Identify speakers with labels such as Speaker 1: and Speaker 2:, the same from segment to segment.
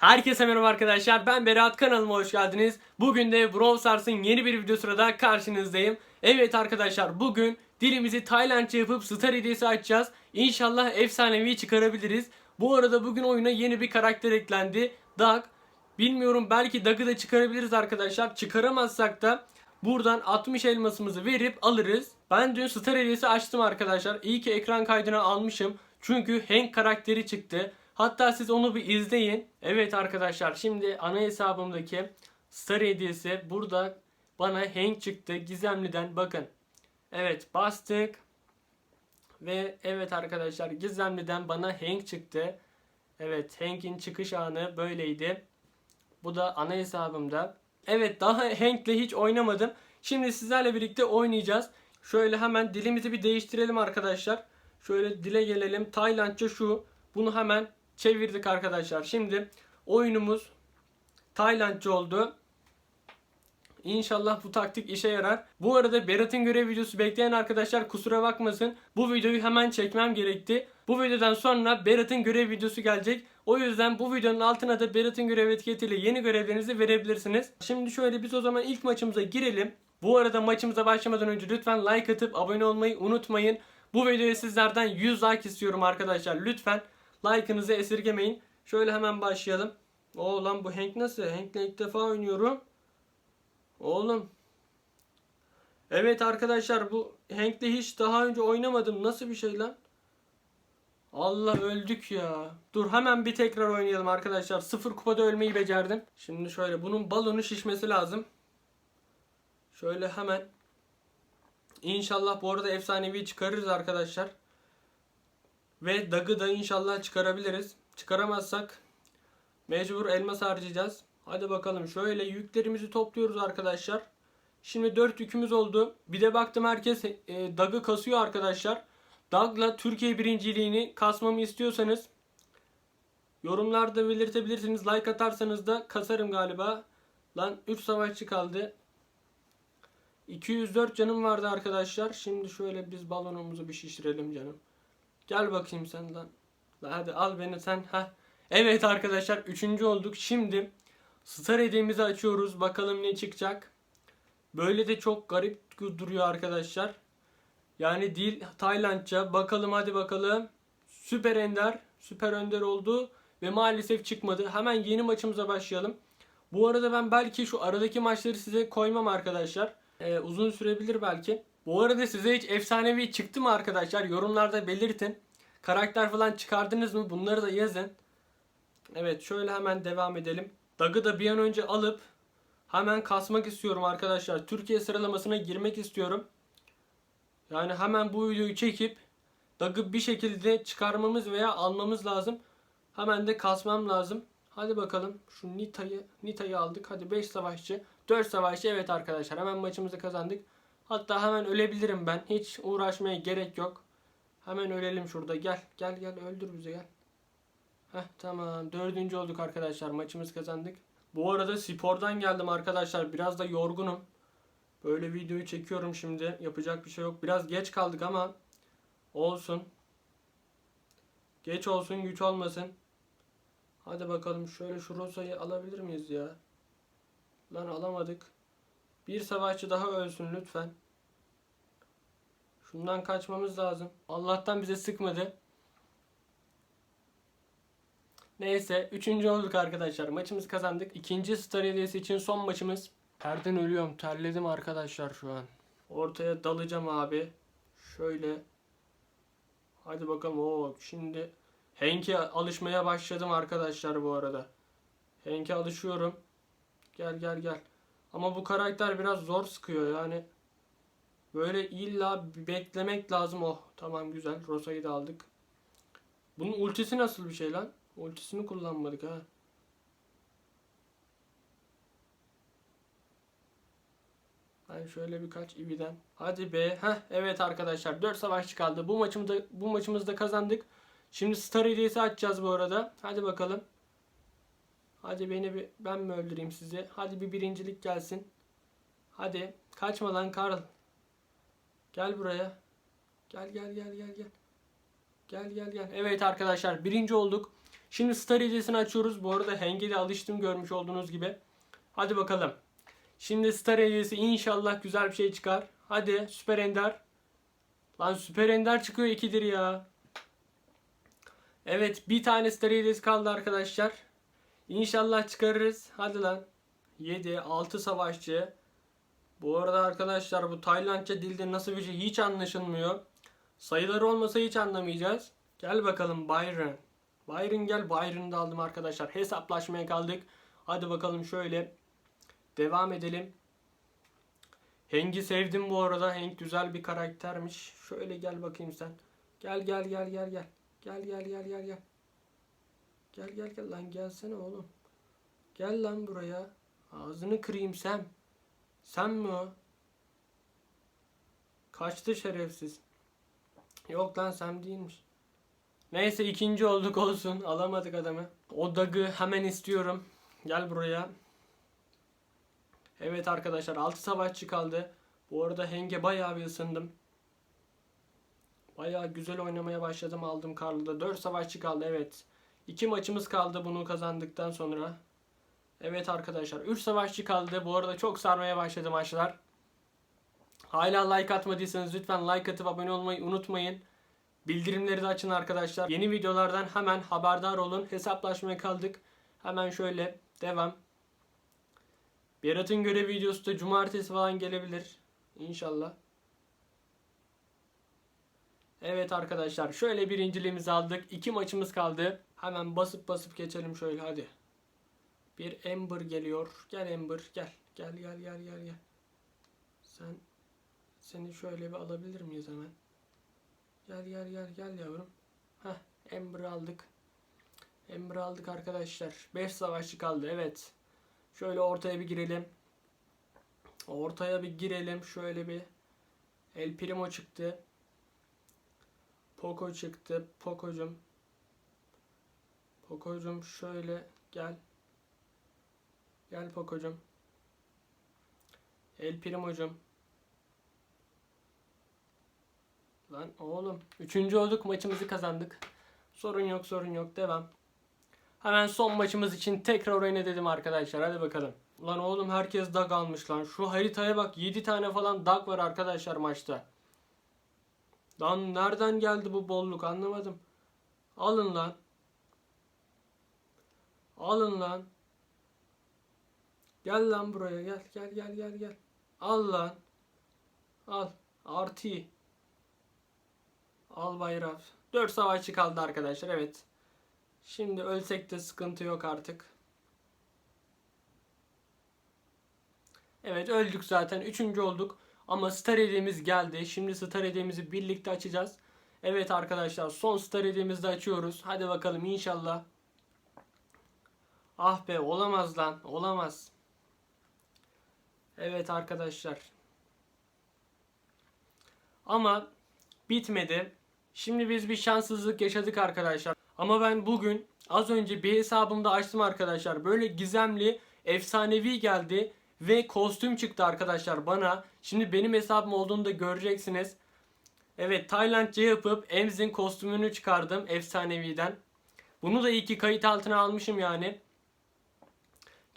Speaker 1: Herkese merhaba arkadaşlar. Ben Berat kanalıma hoş geldiniz. Bugün de Brawl Stars'ın yeni bir videosuyla da karşınızdayım. Evet arkadaşlar bugün dilimizi Taylandça yapıp star hediyesi açacağız. İnşallah efsanevi çıkarabiliriz. Bu arada bugün oyuna yeni bir karakter eklendi. Doug. Bilmiyorum belki Doug'ı da çıkarabiliriz arkadaşlar. Çıkaramazsak da buradan 60 elmasımızı verip alırız. Ben dün star hediyesi açtım arkadaşlar. İyi ki ekran kaydını almışım. Çünkü Hank karakteri çıktı. Hatta siz onu bir izleyin. Evet arkadaşlar şimdi ana hesabımdaki star hediyesi burada bana Hank çıktı. Gizemli'den bakın. Evet bastık. Ve evet arkadaşlar Gizemli'den bana Hank çıktı. Evet Hank'in çıkış anı böyleydi. Bu da ana hesabımda. Evet daha Hank'le hiç oynamadım. Şimdi sizlerle birlikte oynayacağız. Şöyle hemen dilimizi bir değiştirelim arkadaşlar. Şöyle dile gelelim. Taylandca şu. Bunu hemen çevirdik arkadaşlar. Şimdi oyunumuz Taylandca oldu. İnşallah bu taktik işe yarar. Bu arada Berat'ın görev videosu bekleyen arkadaşlar kusura bakmasın. Bu videoyu hemen çekmem gerekti. Bu videodan sonra Berat'ın görev videosu gelecek. O yüzden bu videonun altına da Berat'ın görev etiketiyle yeni görevlerinizi verebilirsiniz. Şimdi şöyle biz o zaman ilk maçımıza girelim. Bu arada maçımıza başlamadan önce lütfen like atıp abone olmayı unutmayın. Bu videoya sizlerden 100 like istiyorum arkadaşlar. Lütfen like'ınızı esirgemeyin. Şöyle hemen başlayalım. Oo lan bu Hank nasıl? Hank'le ilk defa oynuyorum. Oğlum. Evet arkadaşlar bu Hank'le hiç daha önce oynamadım. Nasıl bir şey lan? Allah öldük ya. Dur hemen bir tekrar oynayalım arkadaşlar. Sıfır kupada ölmeyi becerdim. Şimdi şöyle bunun balonu şişmesi lazım. Şöyle hemen. İnşallah bu arada efsanevi çıkarırız arkadaşlar. Ve Dag'ı da inşallah çıkarabiliriz. Çıkaramazsak mecbur elmas harcayacağız. Hadi bakalım şöyle yüklerimizi topluyoruz arkadaşlar. Şimdi 4 yükümüz oldu. Bir de baktım herkes e, Dag'ı kasıyor arkadaşlar. Dag'la Türkiye birinciliğini kasmamı istiyorsanız yorumlarda belirtebilirsiniz. Like atarsanız da kasarım galiba. Lan 3 savaşçı kaldı. 204 canım vardı arkadaşlar. Şimdi şöyle biz balonumuzu bir şişirelim canım. Gel bakayım sen lan. Hadi al beni sen. ha. Evet arkadaşlar 3. olduk. Şimdi Star hediyemizi açıyoruz. Bakalım ne çıkacak. Böyle de çok garip duruyor arkadaşlar. Yani dil Taylandca. Bakalım hadi bakalım. Süper Ender. Süper Önder oldu. Ve maalesef çıkmadı. Hemen yeni maçımıza başlayalım. Bu arada ben belki şu aradaki maçları size koymam arkadaşlar. Ee, uzun sürebilir belki. Bu arada size hiç efsanevi çıktı mı arkadaşlar? Yorumlarda belirtin. Karakter falan çıkardınız mı? Bunları da yazın. Evet şöyle hemen devam edelim. Dag'ı da bir an önce alıp hemen kasmak istiyorum arkadaşlar. Türkiye sıralamasına girmek istiyorum. Yani hemen bu videoyu çekip Dag'ı bir şekilde çıkarmamız veya almamız lazım. Hemen de kasmam lazım. Hadi bakalım şu Nita'yı Nita'yı aldık. Hadi 5 savaşçı, 4 savaşçı. Evet arkadaşlar hemen maçımızı kazandık. Hatta hemen ölebilirim ben. Hiç uğraşmaya gerek yok. Hemen ölelim şurada. Gel gel gel öldür bizi gel. Heh tamam. Dördüncü olduk arkadaşlar. Maçımızı kazandık. Bu arada spordan geldim arkadaşlar. Biraz da yorgunum. Böyle videoyu çekiyorum şimdi. Yapacak bir şey yok. Biraz geç kaldık ama olsun. Geç olsun güç olmasın. Hadi bakalım şöyle şu Rosa'yı alabilir miyiz ya? Lan alamadık. Bir savaşçı daha ölsün lütfen. Şundan kaçmamız lazım. Allah'tan bize sıkmadı. Neyse. Üçüncü olduk arkadaşlar. Maçımızı kazandık. İkinci star hediyesi için son maçımız. Terden ölüyorum. Terledim arkadaşlar şu an. Ortaya dalacağım abi. Şöyle. Hadi bakalım. Oo, şimdi Henk'e alışmaya başladım arkadaşlar bu arada. Henk'e alışıyorum. Gel gel gel. Ama bu karakter biraz zor sıkıyor yani. Böyle illa beklemek lazım. Oh tamam güzel. Rosa'yı da aldık. Bunun ultisi nasıl bir şey lan? Ultisini kullanmadık ha. Ben şöyle birkaç ividen. Hadi be. Heh, evet arkadaşlar 4 savaşçı kaldı. Bu maçımızda bu maçımızda kazandık. Şimdi star hediyesi açacağız bu arada. Hadi bakalım. Hadi beni bir ben mi öldüreyim sizi? Hadi bir birincilik gelsin. Hadi kaçma lan Karl. Gel buraya. Gel gel gel gel gel. Gel gel gel. Evet arkadaşlar birinci olduk. Şimdi Star hediyesini açıyoruz. Bu arada Hengel'e alıştım görmüş olduğunuz gibi. Hadi bakalım. Şimdi Star hediyesi inşallah güzel bir şey çıkar. Hadi Süper Ender. Lan Süper Ender çıkıyor ikidir ya. Evet bir tane Star hediyesi kaldı arkadaşlar. İnşallah çıkarırız. Hadi lan. 7, 6 savaşçı. Bu arada arkadaşlar bu Taylandca dilde nasıl bir şey hiç anlaşılmıyor. Sayıları olmasa hiç anlamayacağız. Gel bakalım Byron. Byron gel. Byron'ı da aldım arkadaşlar. Hesaplaşmaya kaldık. Hadi bakalım şöyle. Devam edelim. Hank'i sevdim bu arada. Hank güzel bir karaktermiş. Şöyle gel bakayım sen. Gel gel gel gel gel. Gel gel gel gel gel. Gel gel gel lan gelsene oğlum. Gel lan buraya. Ağzını kırayım sen. Sen mi o? Kaçtı şerefsiz. Yok lan Sam değilmiş. Neyse ikinci olduk olsun. Alamadık adamı. O dagı hemen istiyorum. Gel buraya. Evet arkadaşlar 6 savaşçı kaldı. Bu arada Henge bayağı bir ısındım. Bayağı güzel oynamaya başladım aldım Karlı'da. 4 savaşçı kaldı evet. 2 maçımız kaldı bunu kazandıktan sonra. Evet arkadaşlar 3 savaşçı kaldı. Bu arada çok sarmaya başladı maçlar. Hala like atmadıysanız lütfen like atıp abone olmayı unutmayın. Bildirimleri de açın arkadaşlar. Yeni videolardan hemen haberdar olun. Hesaplaşmaya kaldık. Hemen şöyle devam. Berat'ın görev videosu da cumartesi falan gelebilir. İnşallah. Evet arkadaşlar şöyle birinciliğimizi aldık. İki maçımız kaldı. Hemen basıp basıp geçelim şöyle hadi. Bir Ember geliyor. Gel Ember gel. Gel gel gel gel gel. Sen seni şöyle bir alabilir miyiz hemen? Gel gel gel gel yavrum. Heh Ember aldık. Ember aldık arkadaşlar. 5 savaşçı kaldı evet. Şöyle ortaya bir girelim. Ortaya bir girelim. Şöyle bir El Primo çıktı. Poco çıktı. Poco'cum. Poco'cum şöyle gel. Gel Poco'cum. El Primo'cum. Lan oğlum. Üçüncü olduk maçımızı kazandık. Sorun yok sorun yok devam. Hemen son maçımız için tekrar oyna dedim arkadaşlar. Hadi bakalım. Lan oğlum herkes dag almış lan. Şu haritaya bak 7 tane falan dag var arkadaşlar maçta. Lan nereden geldi bu bolluk anlamadım. Alın lan. Alın lan. Gel lan buraya gel gel gel gel gel. Al lan. Al. Artı. Al bayrak. 4 savaşçı kaldı arkadaşlar evet. Şimdi ölsek de sıkıntı yok artık. Evet öldük zaten. Üçüncü olduk. Ama star hediyemiz geldi. Şimdi star hediyemizi birlikte açacağız. Evet arkadaşlar son star hediyemizi açıyoruz. Hadi bakalım inşallah. Ah be olamaz lan. Olamaz. Evet arkadaşlar. Ama bitmedi. Şimdi biz bir şanssızlık yaşadık arkadaşlar. Ama ben bugün az önce bir hesabımda açtım arkadaşlar. Böyle gizemli, efsanevi geldi ve kostüm çıktı arkadaşlar bana. Şimdi benim hesabım olduğunu da göreceksiniz. Evet Taylandca yapıp Emz'in kostümünü çıkardım efsaneviden. Bunu da iyi ki kayıt altına almışım yani.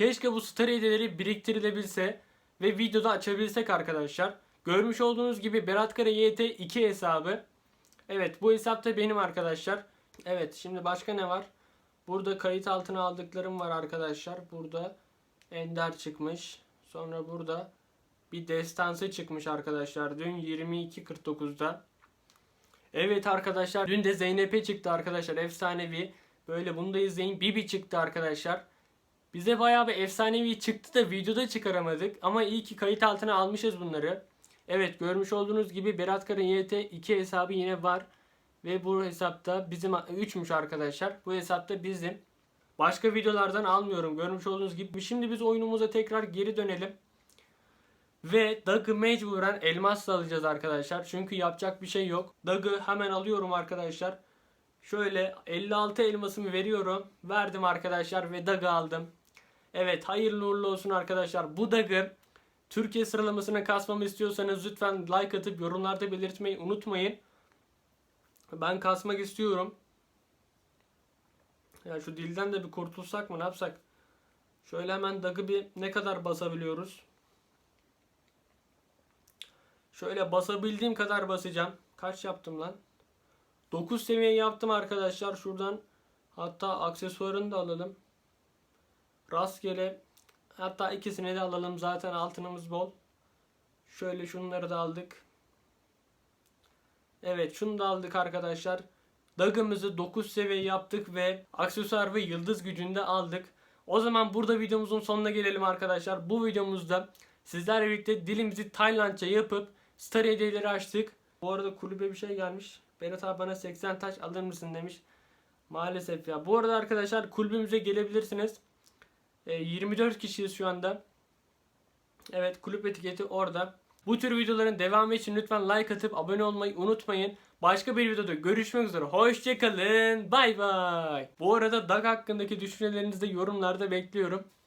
Speaker 1: Keşke bu star hediyeleri biriktirilebilse ve videoda açabilsek arkadaşlar. Görmüş olduğunuz gibi Berat Kara YT 2 hesabı. Evet bu hesapta benim arkadaşlar. Evet şimdi başka ne var? Burada kayıt altına aldıklarım var arkadaşlar. Burada Ender çıkmış. Sonra burada bir destansı çıkmış arkadaşlar. Dün 22.49'da. Evet arkadaşlar dün de Zeynep'e çıktı arkadaşlar. Efsanevi. Böyle bunu da izleyin. Bibi çıktı arkadaşlar. Bize bayağı bir efsanevi çıktı da videoda çıkaramadık. Ama iyi ki kayıt altına almışız bunları. Evet görmüş olduğunuz gibi Berat Karın YT 2 hesabı yine var. Ve bu hesapta bizim 3'müş arkadaşlar. Bu hesapta bizim. Başka videolardan almıyorum. Görmüş olduğunuz gibi. Şimdi biz oyunumuza tekrar geri dönelim. Ve Dag'ı mecburen elmasla alacağız arkadaşlar. Çünkü yapacak bir şey yok. Dag'ı hemen alıyorum arkadaşlar. Şöyle 56 elmasımı veriyorum. Verdim arkadaşlar ve Dag'ı aldım. Evet hayırlı uğurlu olsun arkadaşlar. Bu Dag'ı Türkiye sıralamasına kasmamı istiyorsanız lütfen like atıp yorumlarda belirtmeyi unutmayın. Ben kasmak istiyorum. Ya şu dilden de bir kurtulsak mı ne yapsak? Şöyle hemen dagı bir ne kadar basabiliyoruz? Şöyle basabildiğim kadar basacağım. Kaç yaptım lan? 9 seviye yaptım arkadaşlar. Şuradan hatta aksesuarını da alalım. Rastgele hatta ikisini de alalım. Zaten altınımız bol. Şöyle şunları da aldık. Evet şunu da aldık arkadaşlar. Dagımızı 9 seviye yaptık ve aksesuar ve yıldız gücünde aldık. O zaman burada videomuzun sonuna gelelim arkadaşlar. Bu videomuzda sizlerle birlikte dilimizi Taylandca yapıp star hediyeleri açtık. Bu arada kulübe bir şey gelmiş. Berat abi bana 80 taş alır mısın demiş. Maalesef ya. Bu arada arkadaşlar kulübümüze gelebilirsiniz. E, 24 kişiyiz şu anda. Evet kulüp etiketi orada. Bu tür videoların devamı için lütfen like atıp abone olmayı unutmayın. Başka bir videoda görüşmek üzere. Hoşçakalın. Bay bay. Bu arada DAG hakkındaki düşüncelerinizi de yorumlarda bekliyorum.